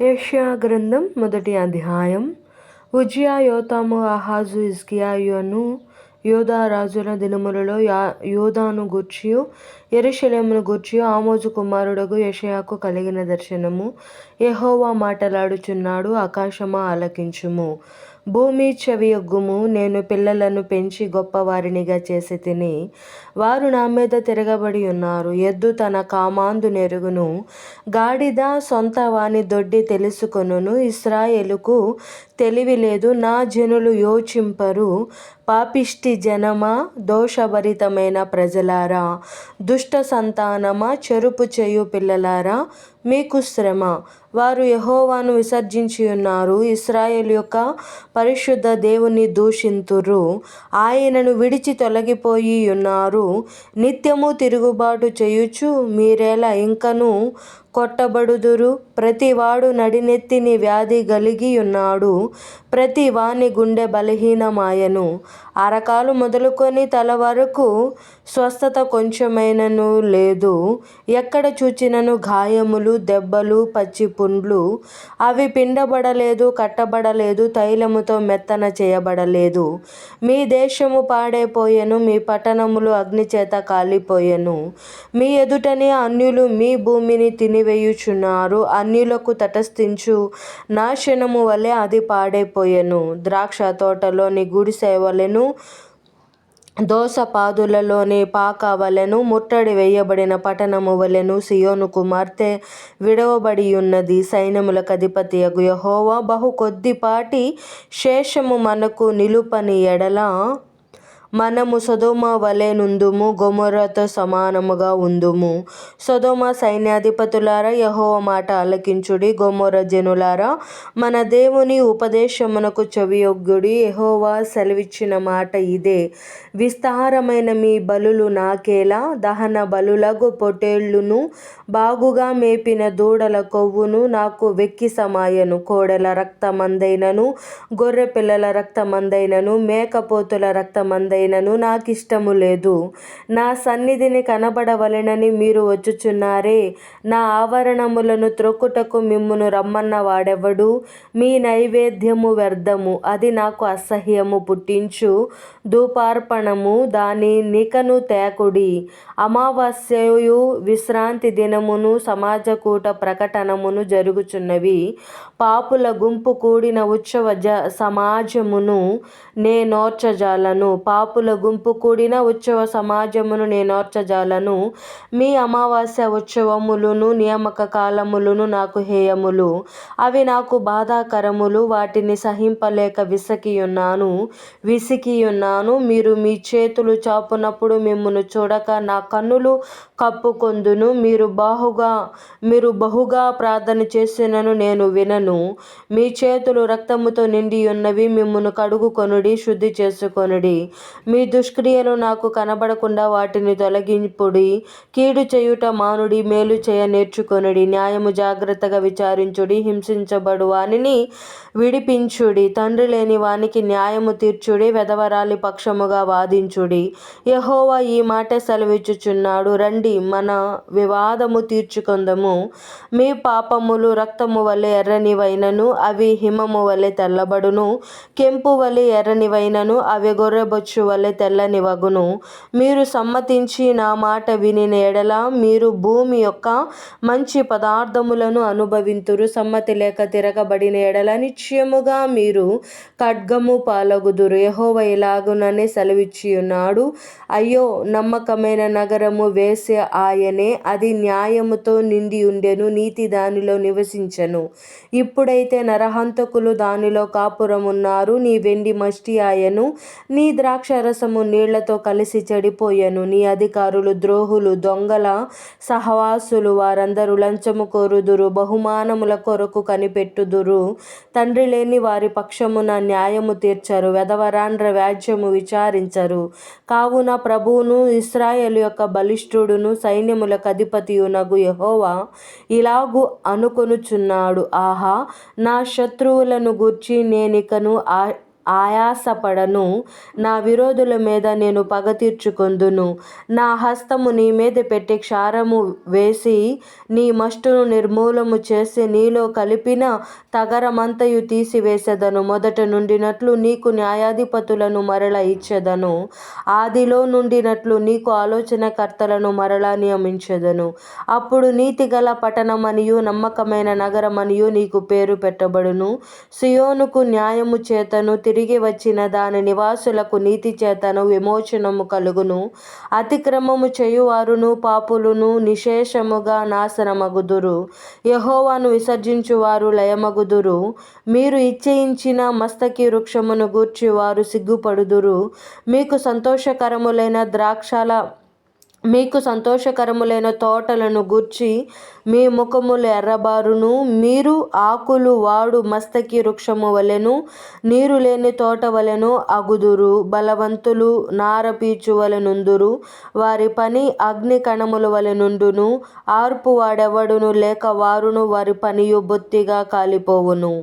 Asia గ్రంథం మొదటి అధ్యాయం. ఉజియా యోతాము అహాజు ఇస్కియాయును యోధా రాజుల దినములలో యా యోధాను గూర్చియు ఎరుశలేమును గూర్చియు ఆమోజు కుమారుడగు యషయాకు కలిగిన దర్శనము. యహోవా మాటలాడుచున్నాడు ఆకాశమా ఆలకించుము. భూమి చెవియొగ్గుము నేను పిల్లలను పెంచి గొప్పవారినిగా చేసి తిని వారు నా మీద తిరగబడి ఉన్నారు. ఎద్దు తన కామాందు నెరుగును గాడిద సొంత వాని దొడ్డి తెలుసుకొనును. ఇస్రాయేలుకు తెలివి లేదు నా జనులు యోచింపరు. పాపిష్టి జనమా దోషభరితమైన ప్రజలారా. దుష్ట సంతానమా చెరుపు చేయు పిల్లలారా మీకు శ్రమ. వారు యహోవాను విసర్జించి ఉన్నారు. ఇస్రాయేల్ యొక్క పరిశుద్ధ దేవుని దూషింతురు. ఆయనను విడిచి తొలగిపోయి ఉన్నారు. నిత్యము తిరుగుబాటు చేయుచు మీరేలా ఇంకను కొట్టబడుదురు. ప్రతివాడు నడినెత్తిని వ్యాధి గలిగియున్నాడు. ప్రతి వాని గుండె బలహీనమాయను. అరకాలు మొదలుకొని తల వరకు స్వస్థత కొంచెమైనను లేదు. ఎక్కడ చూచినను గాయములు దెబ్బలు పచ్చి పుండ్లు. అవి పిండబడలేదు కట్టబడలేదు తైలముతో మెత్తన చేయబడలేదు. మీ దేశము పాడైపోయెను మీ పట్టణములు అగ్నిచేత కాలిపోయెను. మీ ఎదుటనే అన్యులు మీ భూమిని తినివేయుచున్నారు అన్యులకు తటస్థించు. నాశనము వలె అది పాడైపోయెను. ద్రాక్ష తోటలోని గుడిసె వలెను దోసపాదులలోని పాక వలెను. ముట్టడి వేయబడిన పట్టణము వలెను సియోను కుమార్తె విడవబడి ఉన్నది సైన్యములకు అధిపతియగు యహోవా బహు కొద్దిపాటి శేషము మనకు నిలుపని ఎడల మనము సొదొమ వలె నుందుము గొమొర్రాతో సమానముగా ఉందుము. సొదొమ సైన్యాధిపతులారా యెహోవా మాట ఆలకించుడి గొమొర్రా జనులారా మన దేవుని ఉపదేశమునకు చెవియొగ్గుడి యహోవా సెలవిచ్చిన మాట ఇదే. విస్తారమైన మీ బలులు నాకేలా దహన బలులకు పొటేళ్ళును బాగుగా మేపిన దూడల కొవ్వును నాకు వెక్కి సమాయను. కోడల రక్తమందైనను గొర్రెపిల్లల రక్తమందైనను మేకపోతుల రక్తమందైన నాకు ఇష్టము లేదు. నా సన్నిధిని కనబడవలెనని మీరు వచ్చుచున్నారే. నా ఆవరణములను త్రొక్కుటకు మిమ్మును రమ్మన్న వాడెవడు? మీ నైవేద్యము వ్యర్థము అది నాకు అసహ్యము పుట్టించు ధూపార్పణము దాని నికను తేకుడి. అమావాస్యయు విశ్రాంతి దినమును సమాజకూట ప్రకటనమును జరుగుచున్నవి. పాపుల గుంపు కూడిన ఉత్సవ జ సమాజమును నేనోర్చజాలను. పాపుల గుంపు కూడిన ఉత్సవ సమాజమును నేనోర్చజాలను. మీ అమావాస్య ఉత్సవములను నియామక కాలములను నాకు హేయములు. అవి నాకు బాధాకరములు. వాటిని సహింపలేక విసికియున్నాను. విసికియున్నాను. మీరు మీ చేతులు చాపునప్పుడు మిమ్మను చూడక నా కన్నులు కప్పుకొందును. మీరు బాహుగా మీరు బహుగా ప్రార్థన చేసినను నేను వినను. మీ చేతులు రక్తముతో నిండి ఉన్నవి మిమ్మను కడుగుకొనుడి శుద్ధి చేసుకొనుడి. మీ దుష్క్రియలు నాకు కనబడకుండా వాటిని తొలగింపుడి. కీడు చేయుట మానుడి మేలు చేయ నేర్చుకొనుడి. న్యాయము జాగ్రత్తగా విచారించుడి హింసించబడు వానిని విడిపించుడి. తండ్రి లేని వానికి న్యాయము తీర్చుడి వెధవరాలి పక్షముగా వాదించుడి. యెహోవా ఈ మాట సెలవిచ్చుచున్నాడు. రండి మన వివాదము తీర్చుకొందము. మీ పాపములు రక్తము వలె ఎర్రనివైనను అవి హిమము వలె తెల్లబడును. కెంపు వలె ఎర్రనివైనను అవి గొర్రెబొచ్చు వలె తెల్లని వగును మీరు సమ్మతించి నా మాట వినిన ఎడల మీరు భూమి యొక్క మంచి పదార్థములను అనుభవింతురు. సమ్మతి లేక తిరగబడిన ఎడల నిశ్చయముగా మీరు ఖడ్గము పాలగుదురు. యహోవ ఇలాగుననే సెలవిచ్చి ఉన్నాడు అయ్యో నమ్మకమైన నగరము వేసే ఆయనే అది న్యాయముతో నిండి ఉండెను నీతి దానిలో నివసించను. ఇప్పుడైతే నరహంతకులు దానిలో కాపురమున్నారు. నీ వెండి మష్టి ఆయను నీ ద్రాక్ష రసము నీళ్ళతో కలిసి చెడిపోయెను. నీ అధికారులు ద్రోహులు దొంగల సహవాసులు వారందరూ లంచము కోరుదురు బహుమానముల కొరకు కనిపెట్టుదురు. తండ్రి లేని వారి పక్షమున న్యాయము తీర్చరు వెధవరాండ్ర వ్యాజ్యము విచారించరు. కావున ప్రభువును ఇస్రాయేలు యొక్క బలిష్ఠుడును సైన్యములకు అధిపతియునగు యహోవా ఇలాగు అనుకొనుచున్నాడు. ఆహా నా శత్రువులను గూర్చి నేనికను ఆయాసపడను. నా విరోధుల మీద నేను పగ తీర్చుకొందును. నా హస్తము నీ మీద పెట్టి క్షారము వేసి నీ మష్టును నిర్మూలము చేసి నీలో కలిపిన తగరమంతయు తీసివేసెదను. మొదట నుండినట్లు నీకు న్యాయాధిపతులను మరల ఇచ్చేదను. ఆదిలో నుండినట్లు నీకు ఆలోచనకర్తలను మరలా నియమించెదను. అప్పుడు నీతిగల పట్టణమనియు నమ్మకమైన నగరమనియు నీకు పేరు పెట్టబడును. సియోనుకు న్యాయము చేతను తిరిగి వచ్చిన దాని నివాసులకు నీతి చేతను విమోచనము కలుగును. అతిక్రమము చేయువారును పాపులును నిశేషముగా నాశనమగుదురు. యహోవాను విసర్జించువారు లయమగుదురు. మీరు ఇచ్చయించిన మస్తకి వృక్షమును గూర్చి వారు సిగ్గుపడుదురు. మీకు సంతోషకరములైన ద్రాక్షల మీకు సంతోషకరములైన తోటలను గూర్చి మీ ముఖములు ఎర్రబారును మీరు ఆకులు వాడు మస్తకి వృక్షము వలెను నీరు లేని తోట వలెను అగుదురు బలవంతులు నారపీచు వలెనుందురు వారి పని అగ్ని కణముల వలెనుండును ఆర్పు వాడెవడును లేక వారును వారి పనియు బొత్తిగా కాలిపోవును.